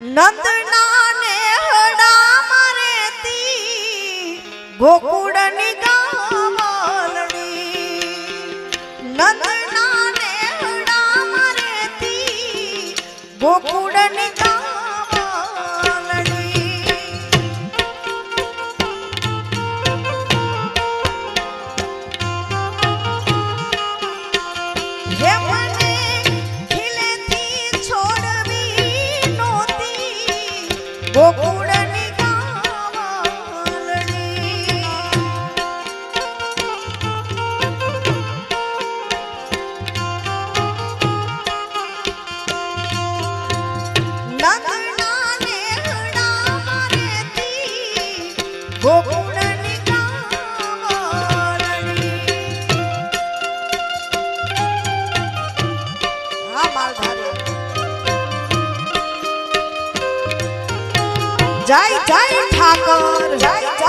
નંદના ને હડા મારે તી ગોકુળની ગાવલડી નંદના ને હડા મારે તી ગોકુળ জয় জয় ঠাকুর জয় জয়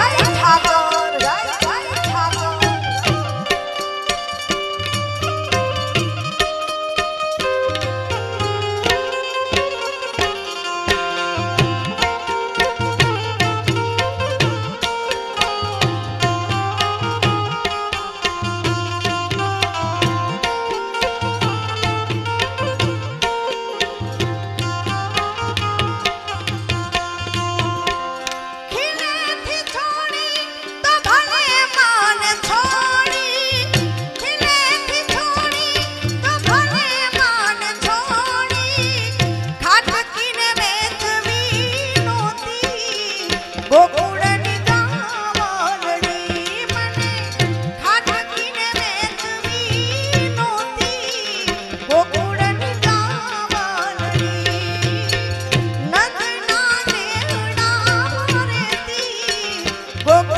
Oh,